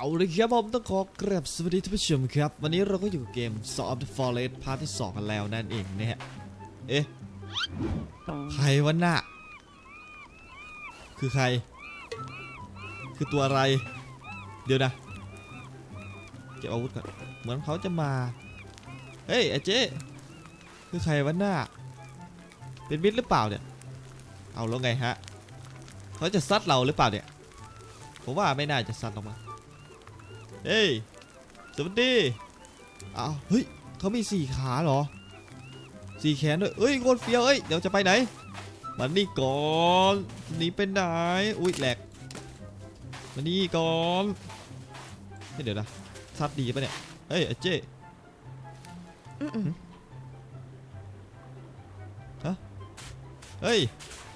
เอาเลยครับผมต้องขอกราบสวัสดีท่านผู้ชมครับ วันนี้เราก็อยู่กับเกม s o f the Forest พาร์ทที่ 2 กันแล้วนั่นเองนะฮะ เอ๊ะ ใครวะน่ะ คือใคร คือตัวอะไร เดี๋ยวนะ เก็บอาวุธก่อน เหมือนเขาจะมา เฮ้ยไอ้เจ๊คือใครวะน่ะ เป็นมิตรหรือเปล่าเนี่ย เอาแล้วไงฮะ เขาจะซัดเราหรือเปล่าเนี่ย ผมว่าไม่น่าจะซัดออกมา เฮ้ยสวัสดีอ้าวเฮ้ยเขามีสี่ขาเหรอสี่แขนด้วยเอ้ยโคตรเฟี้ยวเอ้ยเดี๋ยวจะไปไหนมานี่ก่อนหนีไปไหนอุ้ยแหลกมานี่ก่อนเฮ้ยเดี๋ยวนะซัดดีปะเนี่ยเฮ้ยไอ้เจ้ฮะเฮ้ย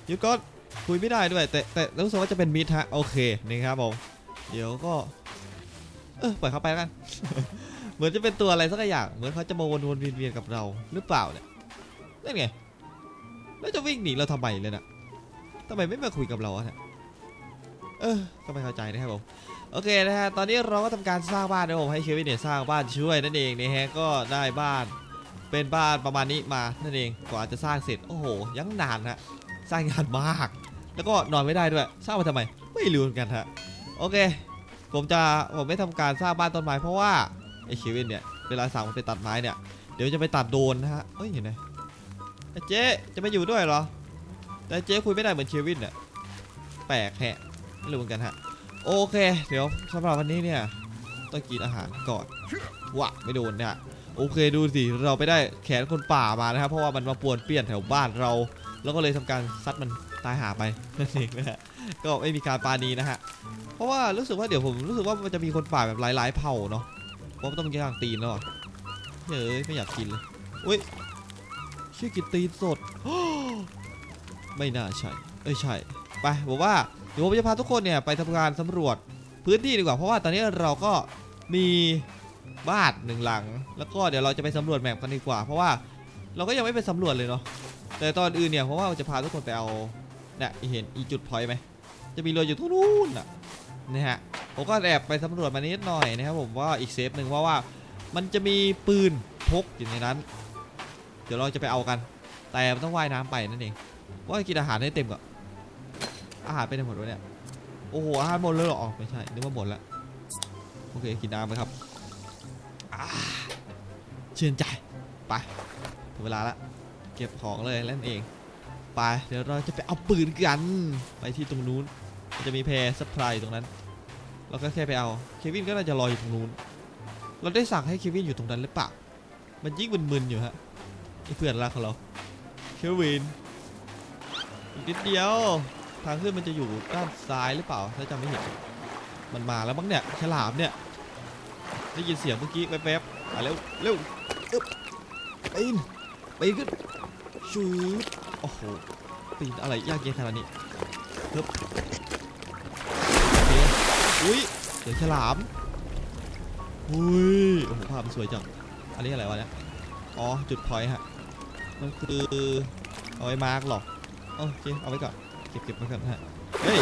หยุดก่อนคุยไม่ได้ด้วย แต่แต่รู้สึกว่าจะเป็นมิดฮะโอเคนี่ครับผมเดี๋ยวก็ เออปล่อยเขาไปแล้วกัน เหมือนจะเป็นตัวอะไรสักอย่าง เหมือนเขาจะมาวนๆเวียนๆกับเราหรือเปล่าเนี่ยนั่นไง แล้วจะวิ่งหนีเราทำไมเลยนะทำไมไม่มาคุยกับเราอะเนี่ยเออก็ไม่เข้าใจนะครับผมโอเคนะฮะ ตอนนี้เราก็ทำการสร้างบ้านนะผมให้เควินเนี่ยสร้างบ้านช่วยนั่นเองนะฮะ ก็ได้บ้านเป็นบ้านประมาณนี้มานั่นเอง กว่าจะสร้างเสร็จ โอ้โห ยังนานฮะ สร้างงานมาก แล้วก็นอนไม่ได้ด้วย สร้างมาทำไม ไม่รู้เหมือนกันฮะ โอเค ผมจะผมไม่ทำการสร้างบ้านต้นไม้เพราะว่าไอ้เควินเนี่ยเวลาสั่งมันไปตัดไม้เนี่ยเดี๋ยวจะไปตัดโดนนะฮะเอ้ยเห็นไหมไอ้เจ๊จะมาอยู่ด้วยเหรอ แต่เจ๊คุยไม่ได้เหมือนเควินเนี่ยแปลกแฮะไม่รู้เหมือนกันฮะโอเค เดี๋ยวสำหรับวันนี้เนี่ยต้องกินอาหารก่อนวะไม่โดนเนี่ยโอเคดูสิเราไปได้แขนคนป่ามานะครับเพราะว่ามันมาป่วนเปี้ยนแถวบ้านเรา แล้วก็เลยทำการซัดมันตายหาไปนั่นเองนะฮะ ก็ไม่มีการปาณีนะฮะ เพราะว่ารู้สึกว่าเดี๋ยวผมรู้สึกว่ามันจะมีคนป่าแบบหลายๆเผ่าเนาะเพราะต้องย่างตีนเนาะเฮ้ยไม่อยากกินเลยอุ้ยชื่อกินตีนสด ไม่น่าใช่เอ้ยใช่ไปบอกว่าเดี๋ยวผมจะพาทุกคนเนี่ยไปทำการสำรวจพื้นที่ดีกว่าเพราะว่าตอนนี้เราก็มีบ้านหนึ่งหลัง แล้วก็เดี๋ยวเราจะไปสำรวจแมปกันดีกว่า เพราะว่าเราก็ยังไม่ไปสำรวจเลยเนาะแต่ตอนอื่นเนี่ยเพราะว่าจะพาทุกคนไปเอาเนี่ยเห็นอีจุดพอยไหม จะมีเรืออยู่ตรงนู้นอะนะฮะผมก็แอบไปสำรวจมานิดหน่อยนะครับผมว่าอีกเซฟหนึ่งว่าว่า มันจะมีปืนพกอยู่ในนั้น เดี๋ยวเราจะไปเอากัน แต่ต้องว่ายน้ำไปนั่นเองว่ากินอาหารให้เต็มก่อนอาหารไปไหนหมดวะเนี่ยโอ้โหอาหารหมดเลยเหรอไม่ใช่นึกว่าหมดแล้วโอเคกินน้ำไปครับอ่าชื่นใจไปถึงเวลาละเก็บของเลยแล้วนั่นเองไปเดี๋ยวเราจะไปเอาปืนกันไปที่ตรงนู้น จะมีแพรซัพพลายตรงนั้น เราก็แค่ไปเอา เควินก็น่าจะรออยู่ตรงนู้น เราได้สั่งให้เควินอยู่ตรงนั้นหรือเปล่า มันยิ่งมึนๆอยู่ฮะไอ้เพื่อนรักของเรา เควินอีกนิดเดียว ทางขึ้นมันจะอยู่ด้านซ้ายหรือเปล่า ถ้าจำไม่ผิด มันมาแล้วบ้างเนี่ย ฉลามเนี่ย ได้ยินเสียงเมื่อกี้แป๊บๆอะเร็วเร็วอึ๊บปีนปีนขึ้นชูดโอ้โหปีนอะไรยากเย็นขนาดนี้ อุ้ยเสียงฉลามอุ้ยโอ้โหภาพมันสวยจัง อันนี้อะไรวะเนี่ย อ๋อ จุดพอยฮะ มันคือ เอาไว้มาร์กหรอโอเค เอาไว้ก่อน เก็บเก็บไว้ก่อนฮะ เฮ้ย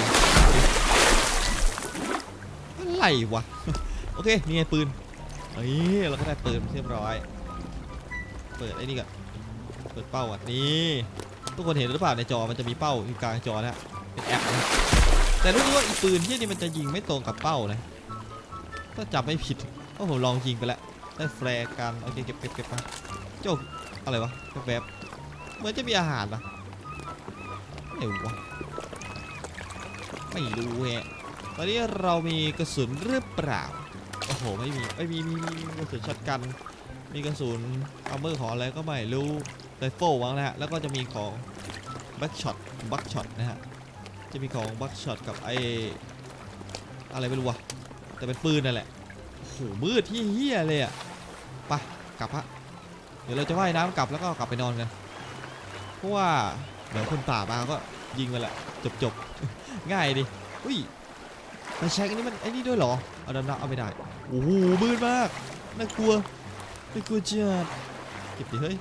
อะไรวะ โอเค นี่ไงปืนเฮ้ยเราก็ได้ปืนเรียบร้อย เปิดไอ้นี่ก่อน เปิดเป้าอะ นี่ ทุกคนเห็นหรือเปล่าในจอ มันจะมีเป้าอยู่กลางจอนะเป็นแอปนะ แต่รู้ว่าอีปืนที่นี่มันจะยิงไม่ตรงกับเป้านะถ้าจับไม่ผิดเพราะผมลองยิงไปแล้วได้แฟร์กันโอเคเก็บเก็บเก็บมาโจกอะไรวะแวบเหมือนจะมีอาหารนะไหนวะไม่รู้แฮะตอนนี้เรามีกระสุนหรือเปล่าโอ้โหไม่มีไม่มีมีมีกระสุนช็อตกัน มีกระสุนอัมเมอร์ของอะไรก็ไม่รู้ไรเฟิลวางนะฮะแล้วก็จะมีของแบัคช็อตบัคช็อตนะฮะ จะมีของบัคช็อตกับไออะไรไม่รู้วะแต่เป็นปืนนั่นแหละโอ้โหมืดที่เฮี้ยเลยอะไปกลับฮะเดี๋ยวเราจะว่ายน้ำกลับแล้วก็กลับไปนอนกันเพราะว่าเดี๋ยวคนป่ามาก็ยิงไปแหละจบจบง่ายดิอุ้ยไปแช็กอันนี้มันไอ้นี่ด้วยเหรอเอาดำน้ำเอาไม่ได้โอ้โหมืดมากน่ากลัวน่ากลัวจัดเก็บดิเฮ้ย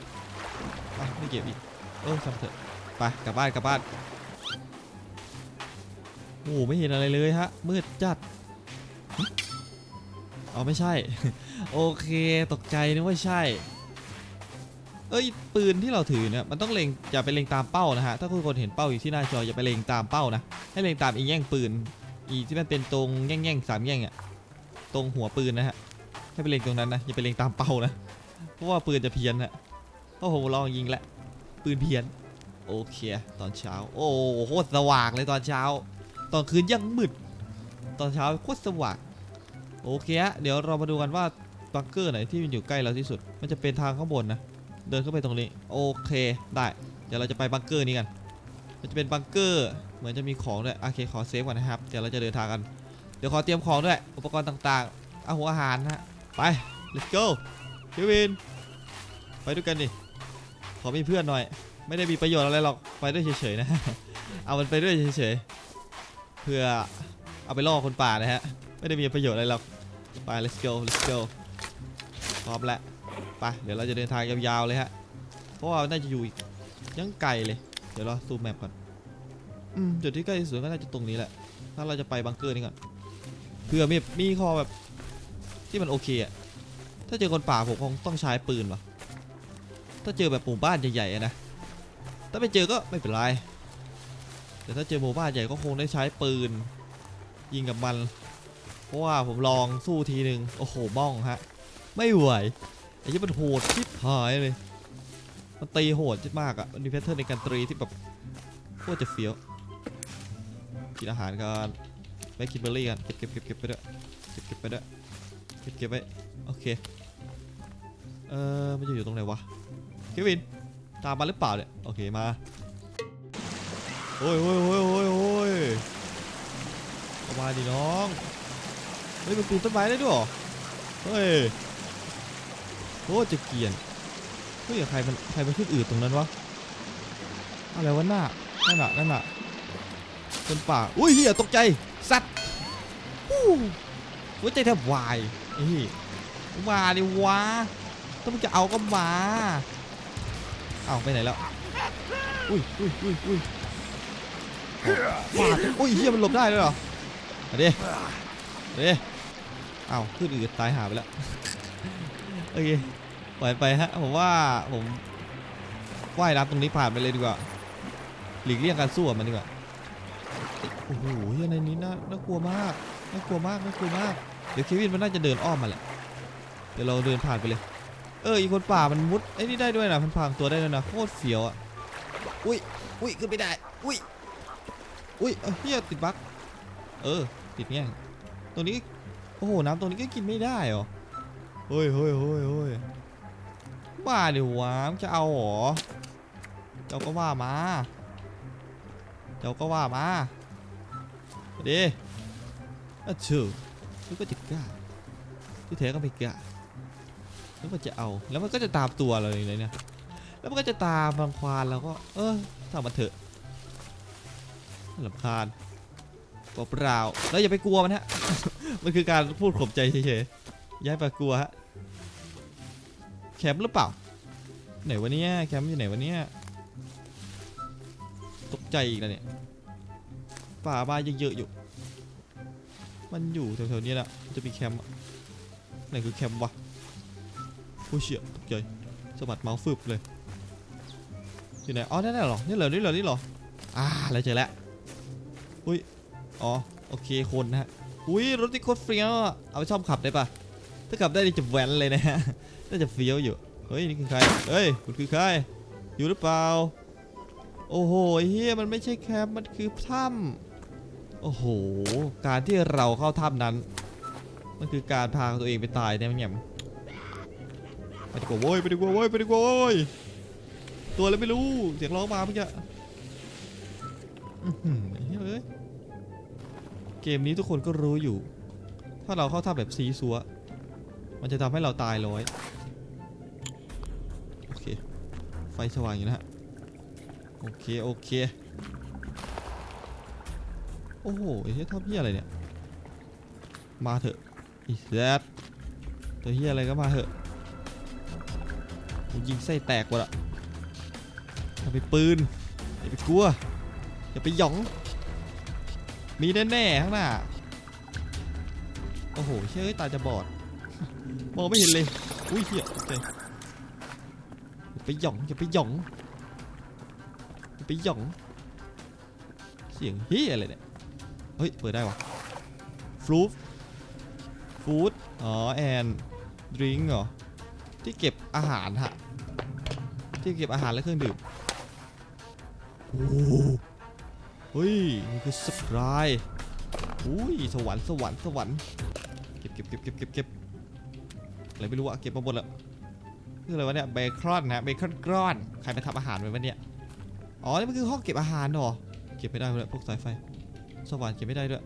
ไปไม่เก็บอีกเออทำเถอะไปกลับบ้านกลับบ้าน โอ้ไม่เห็นอะไรเลยฮะ มืดจัดหึอ๋อไม่ใช่ โอเคตกใจนึกว่าใช่ เอ้ยปืนที่เราถือเนี่ยมันต้องเล็งอย่าไปเล็งตามเป้านะฮะถ้าทุกคนเห็นเป้าอยู่ที่หน้าจออย่าไปเล็งตามเป้านะให้เล็งตามอีแง่งปืน อีที่มันเป็นตรงแง่งๆสามแง่งอะตรงหัวปืนนะฮะให้ไปเล็งตรงนั้นนะอย่าไปเล็งตามเป้านะเพราะว่าปืนจะเพี้ยนฮะเพราะผมลองยิงแล้วปืนเพี้ยนโอเค ตอนเช้า โอ้โหโคตรสว่างเลยตอนเช้า ตอนคืนยังมืด ตอนเช้าโคตรสว่างโอเคฮะเดี๋ยวเรามาดูกันว่าบังเกอร์ไหนที่มันอยู่ใกล้เราที่สุด มันจะเป็นทางข้างบนนะ เดินเข้าไปตรงนี้ โอเค ได้ เดี๋ยวเราจะไปบังเกอร์นี้กัน มันจะเป็นบังเกอร์ เหมือนจะมีของด้วย โอเค ขอเซฟก่อนนะครับ เดี๋ยวเราจะเดินทางกัน เดี๋ยวขอเตรียมของด้วย อุปกรณ์ต่างๆ เอาหัวอาหารนะฮะไป let's go เควิน ไปด้วยกันดิ ขอมีเพื่อนหน่อย ไม่ได้มีประโยชน์อะไรหรอก ไปด้วยเฉยๆนะ เอามันไปด้วยเฉยๆ เพื่อเอาไปล่อคนป่านะฮะ ไม่ได้มีประโยชน์อะไรหรอก ไป let's go let's go พร้อมแล้วไป เดี๋ยวเราจะเดินทางยาวๆเลยฮะ เพราะว่าน่าจะอยู่อีกยังไกลเลย เดี๋ยวเราซูมแมปก่อน อืม จุดที่ใกล้ที่สุดก็น่าจะตรงนี้แหละ ถ้าเราจะไปบังเกอร์นี่ก่อน เพื่อมีมีคอแบบที่มันโอเคอะถ้าเจอคนป่าผมคงต้องใช้ปืนว่ะถ้าเจอแบบหมู่บ้านใหญ่ๆอะนะ ถ้าไม่เจอก็ไม่เป็นไร แต่ถ้าเจอหมู่บ้านใหญ่ก็คงได้ใช้ปืน ยิงกับมัน เพราะว่าผมลองสู้ทีหนึ่งโอ้โหบ้องฮะ ไม่ไหวไอ้ที่มันโหดชิบหายเลย มันตีโหดชิบมากอะ่ะ มันมีแพทเทิร์นในการตีที่แบบโคตรจะเฟี้ยว กินอาหารกันไปกินเบอร์รี่กัน เก็บเก็บเก็บเก็บไปด้วย เก็บเก็บไปด้วย เก็บเก็บไว้โอเค เออมันจะอยู่ตรงไหนวะ เควิน ตามมาหรือเปล่าเนี่ย โอเคมา โอ้ยโอ้ยโอ้ยโอ้ยโอ้ยเข้ามาดิน้อง เฮ้ยมันปีนต้นไม้ได้ด้วยเหรอ เฮ้ยโคตรจะเกลียนเฮ้ยใครมันใครมันขึ้นอืดตรงนั้นวะ อะไรวะหน้านั่นน่ะนั่นน่ะคนป่า อุ้ยเฮียตกใจ สัตว์ฮู้หัวใจแทบวายไอ้เหี้ยมาดิวะถ้ามึงจะเอาก็มา เอาไปไหนแล้ว อุ้ยอุ้ยอุ้ยอุ้ย ฟาดอุ้ยเฮียมันหลบได้เลยเหรอมาดิมาดิอ้าวขึ้นอืดตายหาไปแล้วโอเคปล่อยไปฮะผมว่าผมว่ายน้ำตรงนี้ผ่านไปเลยดีกว่าหลีกเลี่ยงการสู้มันดีกว่าโอ้โหเฮียในนี้น่าน่ากลัวมากน่ากลัวมากน่ากลัวมากเดี๋ยวเควินมันน่าจะเดินอ้อมมาแหละเดี๋ยวเราเดินผ่านไปเลย เอออีกคนป่ามันมุดไอ้นี่ได้ด้วยนะมันพรางตัวได้ด้วยนะโคตรเสียวอะอุ้ยอุ้ยขึ้นไม่ได้อุ้ย อุ้ยเฮียติดบั๊กเออ ติดแง่งตรงนี้ โอ้โห น้ำตรงนี้ก็กินไม่ได้เหรอเฮ้ยเฮ้ยเฮ้ยเฮ้ยบ้าดิวะมึงจะเอาหรอ เจ้าก็ว่ามา เจ้าก็ว่ามาดิอะเชื่อนึกว่าจะกล้าที่แท้ก็ไม่กล้านึกว่าจะเอา แล้วมันก็จะตามตัวเราเลยเนี่ย แล้วมันก็จะตามรังควานเราก็ เออทำมันเถอะ ลำคาญเปล่าๆแล้วอย่าไปกลัวมันฮะ มันคือการพูดข่มใจเฉยๆย้ายไปกลัวฮะ แคมป์หรือเปล่า ไหนวะเนี่ยแคมป์อยู่ไหนวะเนี่ยตกใจอีกแล้วเนี่ย ป่าบ้ายังเยอะอยู่ มันอยู่แถวๆนี้แหละ จะมีแคมป์ไหนคือแคมป์วะโอ้ยเชี่ยตกใจสะบัดเมาส์ฟึบเลย อยู่ไหน อ๋อนั่นน่ะเหรอ นี่เหรอ นี่เหรอ นี่เหรอ อ่า แล้วเจอแล้ว อุ้ย อ๋อ โอเค คนนะฮะ อุ้ย รถที่โคตรเฟี้ยวอะเอาไปชอบขับได้ปะถ้าขับได้นี่จะแว้นเลยนะฮะ น่าจะเฟี้ยวอยู่ เฮ้ย นี่คือใคร เฮ้ย คุณคือใคร อยู่หรือเปล่า โอ้โหเฮียมันไม่ใช่แคมป์ มันคือถ้ำโอ้โห การที่เราเข้าถ้ำนั้น มันคือการพาตัวเองไปตายเนี่ยมั้งเนี่ยไปดีกว่าโว้ยไปดีกว่าโว้ยไปดีกว่าโว้ยตัวอะไรไม่รู้ เสียงร้องมาเมื่อกี้ อื้อหือเฮ้ยเอ้ยเกมนี้ทุกคนก็รู้อยู่ ถ้าเราเข้าถ้ำแบบซีซัว มันจะทำให้เราตายร้อยโอเค ไฟสว่างอยู่นะฮะ โอเค โอเค โอ้โหไอ้เหี้ยทำเหี้ยอะไรเนี่ย มาเถอะอีแซดตัวเหี้ยอะไรก็มาเถอะกูยิงไส้แตกหมดอะอย่าไปปืนอย่าไปกลัว อย่าไปหยอง มีแน่ๆข้างหน้า โอ้โหเชื่อตาจะบอด มองไม่เห็นเลย อุ้ยเหี้ยโอเคอย่าไปหย่องอย่าไปหย่องอย่าไปหย่อง เสียงเฮียอะไรเนี่ย เฮ้ย เปิดได้วะฟลูฟฟู้ดอ๋อแอนดริงเหรอ ที่เก็บอาหารฮะ ที่เก็บอาหารและเครื่องดื่ม โอ้โห เฮ้ยนี่คือสปรายอุ้ยสวรรค์สวรรค์สวรรค์เก็บเก็บเก็บเก็บเก็บเก็บอะไรไม่รู้อะเก็บมาหมดแล้วคืออะไรวะเนี่ยเบคอนนะเบคอนกรอนใครไปทำอาหารไว้วะเนี่ยอ๋อนี่มันคือห้องเก็บอาหารเหรอเก็บไม่ได้เลยพวกสายไฟ สว่านเก็บไม่ได้ด้วย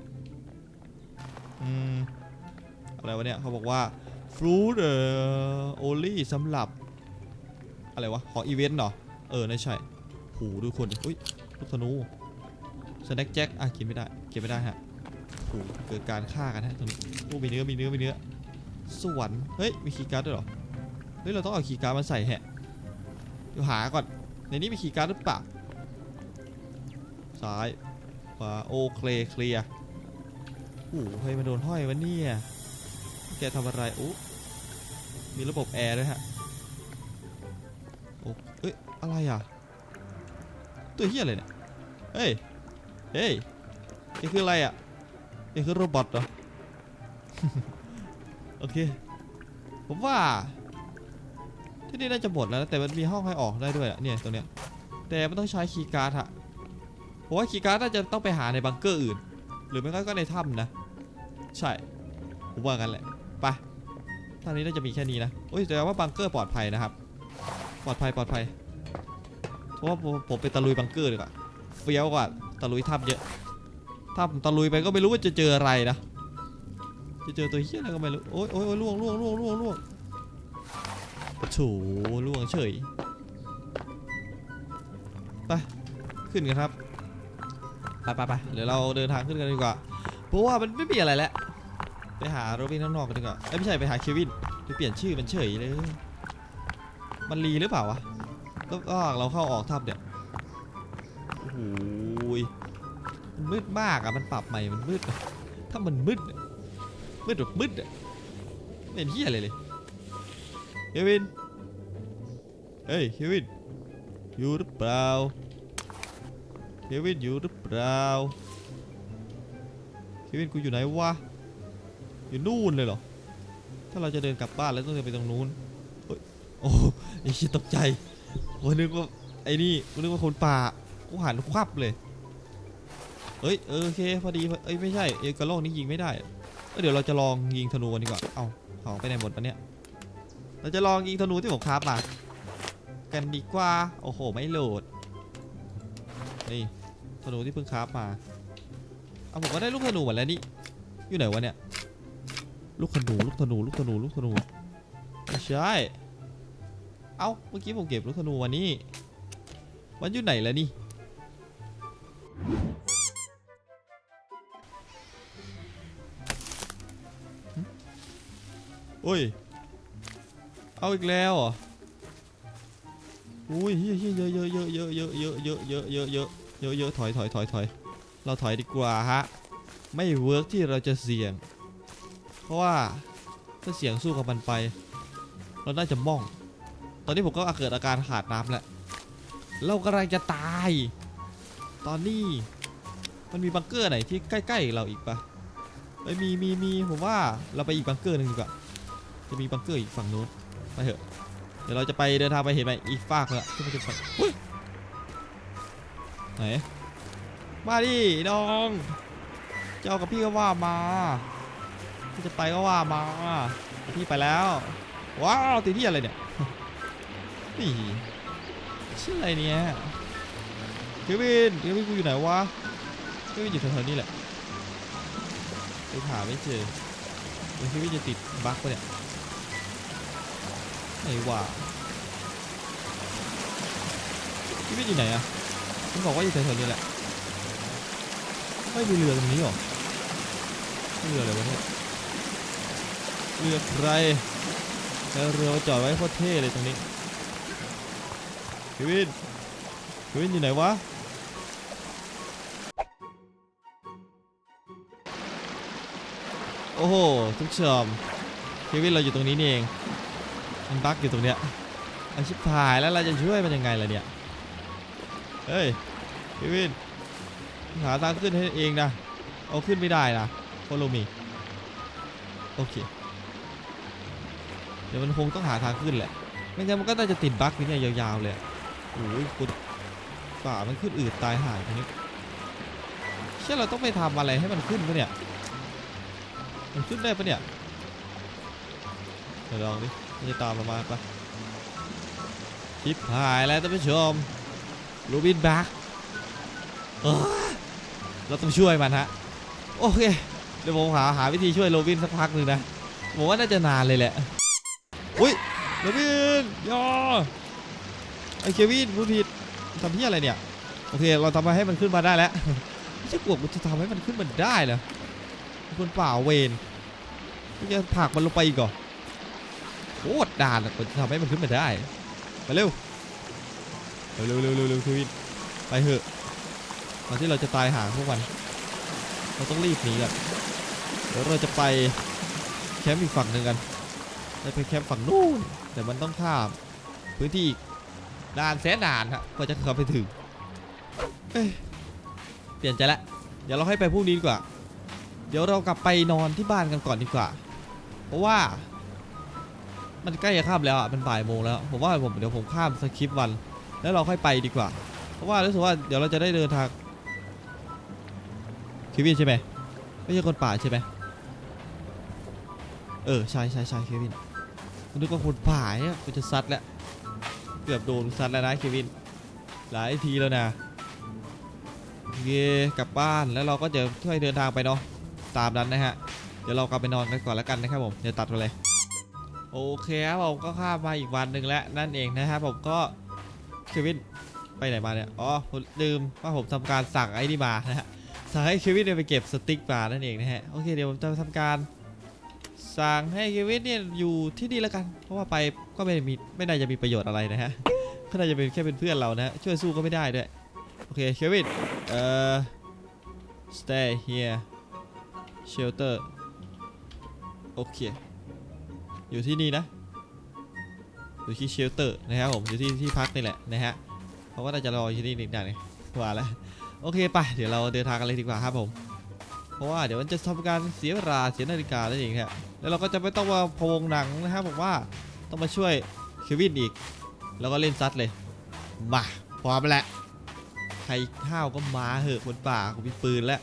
อืมอะไรวะเนี่ยเขาบอกว่าฟรุตเอ่อโอลี่สำหรับ อะไรวะขออีเวนต์เหรอเออน่ใช่โหดูคนอุ้ยลูกธนู แน็คแจ็คอะกินไม่ได้เก็บไม่ได้ฮะโหเกิดการฆ่ากันฮะตรงนี้โอ้มีเนื้อมีเนื้อมีเนื้อสวรรค์เฮ้ยมีคีย์การ์ดด้วยหรอเฮ้ยเราต้องเอาคีย์การ์ดมาใส่แฮะเดี๋ยวหาก่อนในนี้มีคีย์การ์ดหรือเปล่าซ้ายขวาโอเคเคลียร์โอ้เฮ้ยมันโดนห้อยวะเนี่ยแกทำอะไรโอ้มีระบบแอร์ด้วยฮะโอ้เอ้ยอะไรอะตัวเฮียอะไรเนี่ยเฮ้ย เฮ้ย นี่คืออะไรอะ นี่คือโรบอทเหรอ โอเค ผมว่า ที่นี่น่าจะหมดแล้วนะแต่มันมีห้องให้ออกได้ด้วยอะเนี่ยตรงเนี้ย แต่มันต้องใช้คีย์การ์ดอะผมว่าคีย์การ์ดน่าจะต้องไปหาในบังเกอร์อื่น หรือไม่ก็ในถ้ำนะ ใช่ ผมว่ากันแหละ ไปตอนนี้น่าจะมีแค่นี้นะโอ้ยแต่ว่าบังเกอร์ปลอดภัยนะครับ ปลอดภัยปลอดภัยเพราะว่าผมผมไปตะลุยบังเกอร์ดีกว่าเฟี้ยวกว่า ตะลุยถ้ำเยอะถ้ำตะลุยไปก็ไม่รู้ว่าจะเจออะไรนะจะเจอตัวเฮี้ยอะไรก็ไม่รู้โอ้ยโอ้ยโอ้ยล่วงล่วงล่วงล่วงล่วงโถล่วงเฉยไปขึ้นกันครับไปไปไปเดี๋ยวเราเดินทางขึ้นกันดีกว่าเพราะว่ามันไม่มีอะไรแล้วไปหาโรบินข้างนอกกันดีกว่าเอ้ไม่ใช่ไปหาเควินไปเปลี่ยนชื่อมันเฉยเลย มันรีหรือเปล่าวะแล้วก็เราเข้าออกถ้ำเนี่ยโอ้โห มืดมากอะมันปรับใหม่มันมืด ถ้ามันมืด มืดแบบมืดอะเห็นเฮียอะไรเลยเควิน เฮ้ยเควิน อยู่หรือเปล่าเควินอยู่หรือเปล่าเควินกูอยู่ไหนวะ อยู่นู่นเลยเหรอ ถ้าเราจะเดินกลับบ้านแล้วต้องเดินไปตรงนู้นเฮ้ยโอ้ไอ้ชิตกใจกูนึกว่าไอ้นี่กูนึกว่าคนป่า กูหันควับเลย เฮ้ยเออโอเคพอดีเอ้ยไม่ใช่เอกระโลกนี้ยิงไม่ได้เอ้ยเดี๋ยวเราจะลองยิงธนูกันดีกว่าเอาเขาไปไหนหมดปะเนี่ยเราจะลองยิงธนูที่ผมคราฟมากันดีกว่าโอ้โหไม่โหลดนี่ธนูที่เพิ่งคราฟมาเอาผมก็ได้ลูกธนูหมดแล้วนี่อยู่ไหนวะเนี่ยลูกธนูลูกธนูลูกธนูลูกธนูไม่ใช่เอ้าเมื่อกี้ผมเก็บลูกธนูวันนี้มันอยู่ไหนแล้วนี่ อ้ย เอาอีกแล้วเหรออุ้ยเยเฮ้ยเยอะเยอะเยอะเยอะเยอะเยอะเยอะเยอะเยอะเยอะเยอะเยอะถอยถอยถอยถอยเราถอยดีกว่าฮะ ไม่เวิร์กที่เราจะเสี่ยง เพราะว่าถ้าเสี่ยงสู้กับมันไป เราน่าจะม่อง ตอนนี้ผมก็เกิดอาการขาดน้ำแล้วเรากำลังจะตาย ตอนนี้มันมีบังเกอร์ไหนที่ใกล้ๆเราอีกปะเอ้ยมีมีมีผมว่าเราไปอีกบังเกอร์หนึ่งดีกว่า จะมีบังเกอร์อีกฝั่งนู้นไปเถอะ เดี๋ยวเราจะไปเดินทางไปเห็นไหมอีกฟากเลยที่มันจะฝั่งอุ้ยไหนมาดิน้องเจ้ากับพี่ก็ว่ามาพี่จะไปก็ว่ามาพี่ไปแล้วว้าวตีที่อะไรเนี่ยนี่ชื่ออะไรเนี่ยเควินเควินกูอยู่ไหนวะเควินอยู่แถวๆนี้แหละไปหาไม่เจอเควินจะติดบั๊กปะเนี่ย ไหนวะเควินอยู่ไหนอะมันบอกว่าอยู่แถวๆนี้แหละไม่มีเรือตรงนี้หรอเรืออะไรวะเนี่ยเรือใครแล้วเรือจอดไว้โคตรเท่เลยตรงนี้เควินเควินอยู่ไหนวะโอ้โหทุกชมวินเราอยู่ตรงนี้นี่เอง มันบั๊กอยู่ตรงเนี้ยไอชิบหายแล้วเราจะช่วยมันยังไงล่ะเนี่ยเฮ้ยเควินหาทางขึ้นให้เองนะเอาขึ้นไม่ได้นะ follow me โอเคเดี๋ยวมันคงต้องหาทางขึ้นแหละไม่งั้นมันก็น่าจะติดบั๊กอยู่เนี่ยยาวๆเลยโอ้ยคุณฝ่ามันขึ้นอืดตายหายตรงนี้เชื่อเราต้องไปทำอะไรให้มันขึ้นปะเนี่ยมันขึ้นได้ปะเนี่ยเดี๋ยวลองดิ นจะตามเรามาปะชิปหายแล้วท่านผู้ชมลูบินบักเราต้องช่วยมันฮะ โอเค เดี๋ยวผมหาหาวิธีช่วยโรบินสักพักหนึ่งนะ ผมว่าน่าจะนานเลยแหละ อุ้ยโรบินยอไอเควินพูดผิดทำที่อะไรเนี่ย โอเค เราทำมาให้มันขึ้นมาได้แล้วไม่ใช่กลัวมันจะทำให้มันขึ้นมาได้เหรอคนเปล่าเวนจะผลักมันลงไปอีกเหรอ ด่านอะกว่าจะทำให้มันขึ้นมาได้ไปเร็วเร็วเร็วเร็วเร็วเร็วเควินไปเถอะก่อนที่เราจะตายห่างพวกมันเราต้องรีบหนีก่อนเดี๋ยวเราจะไปแคมป์อีกฝั่งหนึ่งกันจะไปแคมป์ฝั่งนู้นแต่มันต้องข้ามพื้นที่อีกนานแสนนานฮะกว่าจะข้าไปถึงเเปลี่ยนใจละเดี๋ยวเราให้ไปพรุ่งนี้ดีกว่า เดี๋ยวเรากลับไปนอนที่บ้านกันก่อนดีกว่า เพราะว่า มันใกล้จะค่ำแล้วอะมันบ่ายโมงแล้ว ผมว่าผมเดี๋ยวผมข้ามสคริปต์วัน แล้วเราค่อยไปดีกว่า เพราะว่ารู้สึกว่าเดี๋ยวเราจะได้เดินทางเควินใช่ไหมไม่ใช่คนป่าใช่ไหมเออใช่ใช่ใช่เควินผมนึกว่าคนป่าเนี่ยกูจะซัดแล้วเกือบโดนซัดแล้วนะเควิน หลายทีแล้วนะโอเคกลับบ้านแล้วเราก็จะช่วยเดินทางไปเนาะตามนั้นนะฮะ เดี๋ยวเรากลับไปนอนกันก่อนแล้วกันนะครับผมเดี๋ยวตัดไปเลย โอเคครับผมก็ข้ามมาอีกวันหนึ่งแล้วนั่นเองนะครับผมก็เควินไปไหนมาเนี่ย อ๋อผมลืมว่าผมทำการสั่งไอ้นี่มานะฮะ สั่งให้เควินเนี่ยไปเก็บสติ๊กมานั่นเองนะฮะ โอเคเดี๋ยวผมจะทำการ สั่งให้เควินเนี่ยอยู่ที่นี่แล้วกัน เพราะว่าไปก็ไม่ได้มีไม่น่าจะมีประโยชน์อะไรนะฮะ ก็น่าจะเป็นแค่เป็นเพื่อนเรานะฮะช่วยสู้ก็ไม่ได้ด้วย โอเคเควิน เอ่อ stay here shelter โอเค อยู่ที่นี่นะอยู่ที่เชลเตอร์นะครับผมอยู่ที่ที่พักนี่แหละนะฮะเขาก็น่าจะรออยู่ที่นี่นิดหน่อยว่าแล้วโอเคไปเดี๋ยวเราเดินทางกันเลยดีกว่าครับผม เพราะว่าเดี๋ยวมันจะทำการเสียเวลาเสียนาฬิกาแล้วเองฮะแล้วเราก็จะไม่ต้องมาพวงหนังนะครับผมว่าต้องมาช่วยเควินอีก แล้วก็เล่นซัดเลยมาพร้อมแล้วใครข้าวก็มาเหอะคนป่าผมมีปืนแล้ว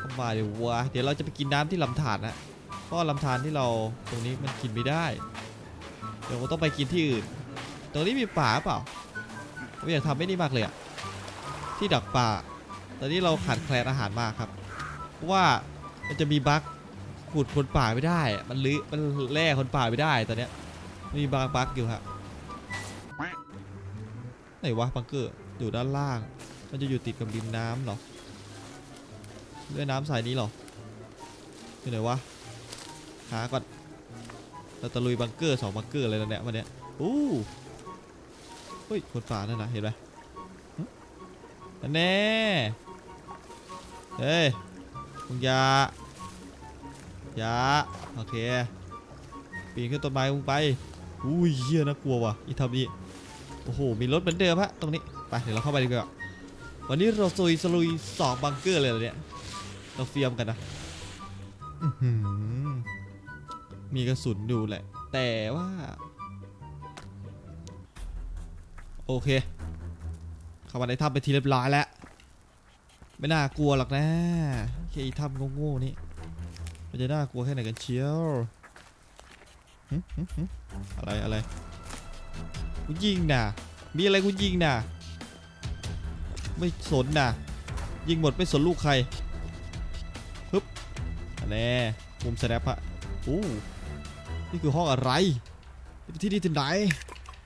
ก็มาเดี๋ยววะเดี๋ยวเราจะไปกินน้ำที่ลำธารนะ เพราะลำธารที่เราตรงนี้มันกินไม่ได้ เดี๋ยวเราต้องไปกินที่อื่น ตรงนี้มีป่าเปล่าผมอยากทำไม่นี่มากเลยอะที่ดักป่า ตอนนี้เราขาดแคลนอาหารมากครับเพราะว่ามันจะมีบั๊กขุดคนป่าไม่ได้ มันลื้อมันแล่คนป่าไม่ได้ตอนเนี้ยมีบางบั๊กอยู่ฮะไหนวะบังเกอร์อยู่ด้านล่าง มันจะอยู่ติดกับริมน้ำเหรอเรือน้ำสายนี้เหรออยู่ไหนวะ หาก่อนเราตะลุยบังเกอร์สองบังเกอร์เลยนะเนี่ยวันเนี้ยอู้เฮ้ยคนฝานั่นนะเห็นไหมอันแน่เฮ้ยมึงยายาโอเคปีนขึ้นต้นไม้มึงไปอุ้ยเฮียน่ากลัวว่ะอีทำนี้โอ้โหมีรถเหมือนเดิมฮะตรงนี้ไปเดี๋ยวเราเข้าไปดีกว่าวันนี้เราซุยสลุยสองบังเกอร์เลยเหรอเนี่ยเราเฟียมกันนะอื มีกระสุนอยู่แหละ แต่ว่า โอเค เข้ามาในถ้ำไปทีเรียบร้อยแล้ว ไม่น่ากลัวหรอกนะแค่อีถ้ำโง่ๆนี่มันจะน่ากลัวแค่ไหนกันเชียวอะไรอะไรกูยิงน่ะมีอะไรกูยิงน่ะไม่สนน่ะยิงหมดไม่สนลูกใครอันแน่มุมสแนปอะอู้ นี่คือห้องอะไร ที่นี่ที่ไหน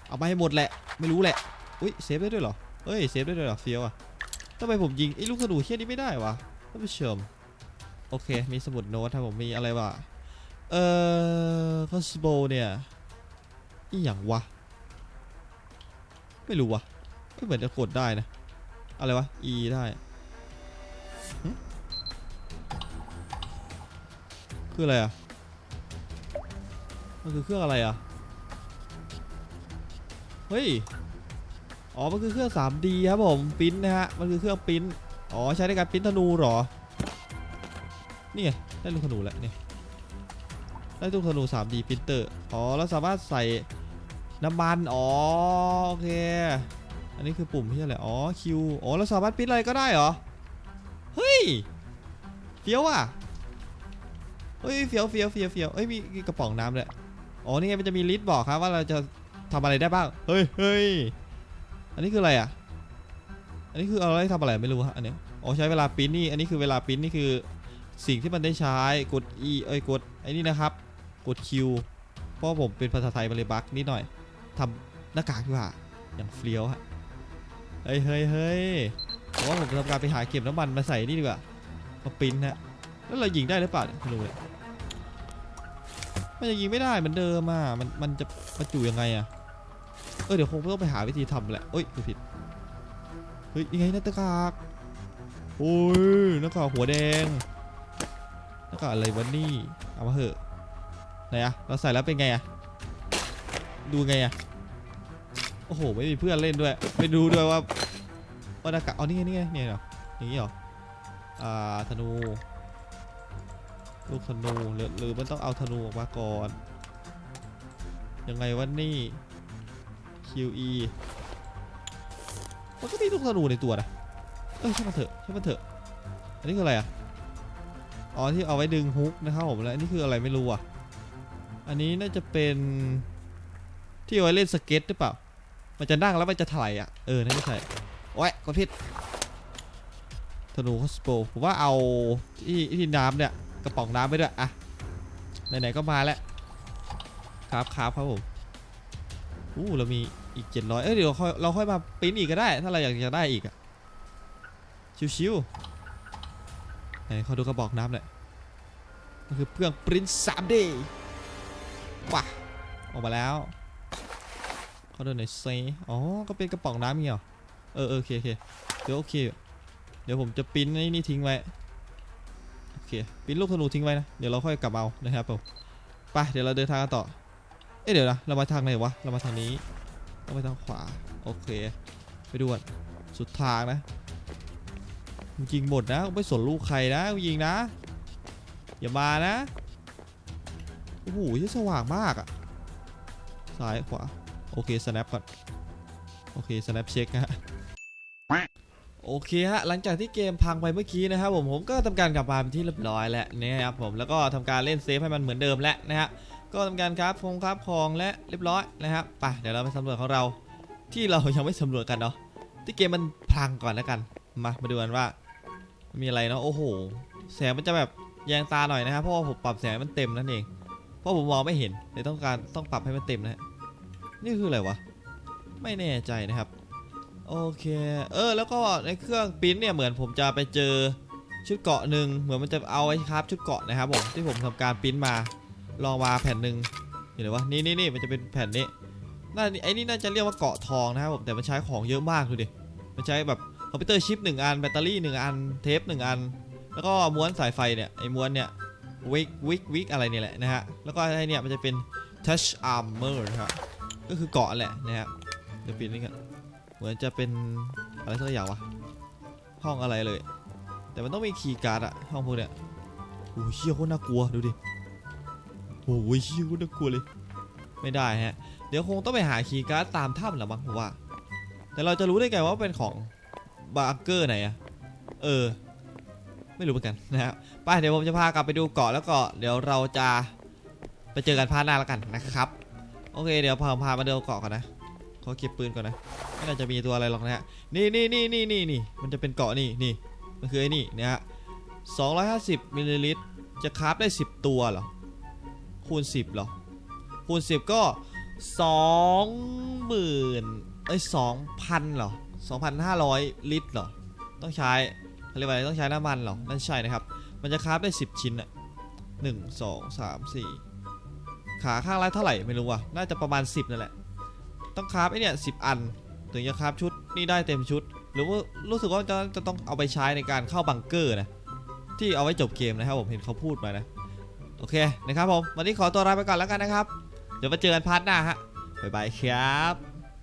เอามาให้หมดแหละ ไม่รู้แหละ อุ้ยเซฟได้ด้วยเหรอเฮ้ยเซฟได้ด้วยเหรอเฟียวอะทำไมผมยิงไอ้ลูกธนูเฮี้ยนี้ไม่ได้วะท่านผู้ชมโอเค มีสมุดโน้ตถ้าผม มีอะไรวะ เอ่อคอสโบเนี่ยอีหยังวะ ไม่รู้วะไม่เหมือนจะกดได้นะ อะไรวะ E ได้คืออะไรอะ มันคือเครื่องอะไรอะ เฮ้ย อ๋อ มันคือเครื่อง 3D ครับผมปิ้นนะฮะ มันคือเครื่องปิ้น อ๋อ ใช้ในการปิ้นธนูเหรอ นี่ไง ได้ลูกธนูแล้วเนี่ยได้ลูกธนู 3D ปรินเตอร์ อ๋อ แล้วสามารถใส่น้ำมัน อ๋อ โอเค อันนี้คือปุ่มที่อะไร อ๋อ คิว อ๋อ แล้วสามารถปิ้นอะไรก็ได้เหรอ เฮ้ยเฟี้ยวอะ เฮ้ยเฟี้ยวเฟี้ยวเฟี้ยวเฟี้ยวเอ้ย มีกระป๋องน้ำเลย อ๋อนี่ไงมันจะมีลิสต์บอกครับว่าเราจะทำอะไรได้บ้าง เฮ้ยเฮ้ยอันนี้คืออะไรอะ อันนี้คือเอาอะไรทำอะไรไม่รู้ฮะอันนี้อ๋อใช้เวลาปิ้นนี่ อันนี้คือเวลาปิ้นนี่คือสิ่งที่มันได้ใช้ กด E เอ้ยกดไอ้นี่นะครับ กด Q เพราะผมเป็นภาษาไทยมาเลยบักนิดหน่อยทำหน้ากากดีกว่าอย่างเฟี้ยวฮะ เฮ้ยเฮ้ยเฮ้ยผมว่าผมจะทำการไปหาเก็บน้ำมันมาใส่นี่ดีกว่า มาปิ้นฮะ แล้วเรายิงได้หรือเปล่าไม่รู้เลย มันจะยิงไม่ได้เหมือนเดิมอะมันมันจะบรรจุยังไงอะเออเดี๋ยวคงต้องไปหาวิธีทำแหละเอ้ยผิดเฮ้ยยังไงหน้ากากโอ้ยหน้ากากหัวแดงหน้ากากอะไรวะนี่เอามาเหอะไหนอะเราใส่แล้วเป็นไงอะดูไงอะโอ้โหไม่มีเพื่อนเล่นด้วย ไม่ดูด้วยว่าว่าหน้ากากเอานี่ไงนี่ไงเนี่ยเหรออย่างนี้เหรออ่าธนู ลูกธนูหรือหรือมันต้องเอาธนูออกมาก่อน ยังไงวะนี่ QE มันก็มีลูกธนูในตัวนะเอ้ยช่มันเถอะใช่มันเถอะ อันนี้คืออะไรอะ อ๋อที่เอาไว้ดึงฮุกนะครับผมแล้วอันนี้คืออะไรไม่รู้อะ อันนี้น่าจะเป็นที่เอาไว้เล่นสเก็ตหรือเปล่า มันจะนั่งแล้วมันจะถลายอะ เออน่าจะใช่โอ้ยกดผิดธนูคอสโปผมว่าเอาที่ที่น้ำเนี่ย กระป๋องน้ำไปด้วยอะไหนๆก็มาแล้วครับครับครับผมอู้เรามีอีก700เอ้ยเดี๋ยวเราค่อยเราค่อยมาปริ้นอีกก็ได้ ถ้าเราอยากจะได้อีกอะชิวๆไหนขอดูกระบอกน้ำหน่อยมันคือเครื่องปริ้น 3D ว้าออกมาแล้วขอดูหน่อยซิอ๋อ ก็เป็นกระป๋องน้ำเงี้ยเหรอเออเออโอเคโอเคเดี๋ยวโอเค เดี๋ยวผมจะปริ้นไอ้นี่ทิ้งไว้ ปิ้นลูกธนูทิ้งไว้นะ เดี๋ยวเราค่อยกลับเอานะครับผมไปเดี๋ยวเราเดินทางกันต่อ เอ๊ะเดี๋ยวนะเรามาทางไหนวะ เรามาทางนี้ต้องไปทางขวา โอเค ไปดูก่อนสุดทางนะยิงหมดนะไม่สนลูกใครนะยิงนะ อย่ามานะโอ้โหที่สว่างมากอะซ้ายขวา โอเค snap ก่อน โอเค snap เช็คนะฮะ โอเคฮะหลังจากที่เกมพังไปเมื่อกี้นะครับผมผมก็ทำการกลับมาเป็นที่เรียบร้อยแล้วนะครับผมแล้วก็ทำการเล่นเซฟให้มันเหมือนเดิมแล้วนะฮะก็ทำการคราฟคงคราฟคองและเรียบร้อยนะครับไปเดี๋ยวเราไปสำรวจของเรา ที่เรายังไม่สำรวจกันเนาะที่เกมมันพังก่อนแล้วกันมามาดูกันว่า มีอะไรเนาะโอ้โห แสงมันจะแบบแยงตาหน่อยนะครับเพราะว่าผมปรับแสงมันเต็มนั่นเอง เพราะผมมองไม่เห็นเลยต้องการต้องปรับให้มันเต็มนะฮะนี่คืออะไรวะไม่แน่ใจนะครับ โอเค เออ แล้วก็ในเครื่องปิ้นเนี่ยเหมือนผมจะไปเจอชุดเกาะหนึ่งเหมือนมันจะเอาไว้คราฟชุดเกาะนะครับผมที่ผมทำการปิ้นมาลองมาแผ่นหนึ่งอยู่ไหนวะนี่นี่นี่มันจะเป็นแผ่นนี้น่าไอ้นี่น่าจะเรียกว่าเกาะทองนะครับผมแต่มันใช้ของเยอะมากดูดิมันใช้แบบคอมพิวเตอร์ชิปหนึ่งอันแบตเตอรี่หนึ่งอันเทปหนึ่งอัน แล้วก็ม้วนสายไฟเนี่ยไอ้ม้วนเนี่ยวิกวิกวิกอะไรเนี่ยแหละนะฮะแล้วก็ไอ้เนี่ยมันจะเป็น touch armor นะครับก็คือเกาะแหละนะฮะเดี๋ยวปิดนี่กัน มือนจะเป็นอะไรสักอย่างวะห้องอะไรเลย แต่มันต้องมีคีย์การ์ดอะห้องพวกเนี้ยโอ้โหเชี่ยโคตรน่ากลัวดูดิโอ้ยชิวน่ากลัวเลย ไม่ได้ฮะ เดี๋ยวคงต้องไปหาคีย์การ์ดตามถ้ำแหละมั้งผมว่า แต่เราจะรู้ได้ไงว่าเป็นของบาร์เกอร์ไหนอะเออ ไม่รู้เหมือนกันนะครับไปเดี๋ยวผมจะพากลับไปดูเกาะแล้วก็เดี๋ยวเราจะไปเจอกันพาร์ทหน้าแล้วกันนะครับ โอเค เดี๋ยวพาพามาเดินเกาะก่อนนะขอเก็บปืนก่อนนะ ไม่น่าจะมีตัวอะไรหรอกนะฮะนี่นี่นี่นี่นี่นี่มันจะเป็นเกาะนี่นี่มันคือไอ้นี่นะฮะ250มิลลิลิตรจะคราฟได้10ตัวเหรอคูณ10เหรอคูณ10ก็20,000เอ้ย2,000เหรอ2,500ลิตรเหรอต้องใช้เขาเรียกว่าอะไรต้องใช้น้ำมันเหรอนั่นใช่นะครับ มันจะคราฟได้10ชิ้นอะ1 2 3 4ขาข้างละเท่าไหร่ไม่รู้ว่ะน่าจะประมาณ10นั่นแหละต้องคราฟไอ้เนี่ย10อัน ถึงจะคราฟชุดนี่ได้เต็มชุด หรือว่ารู้สึกว่าจะจะต้องเอาไปใช้ในการเข้าบังเกอร์นะที่เอาไว้จบเกมนะครับผมเห็นเขาพูดมานะโอเคนะครับผมวันนี้ขอตัวลาไปก่อนแล้วกันนะครับ เดี๋ยวมาเจอกันพาร์ทหน้าฮะบ๊ายบายครับ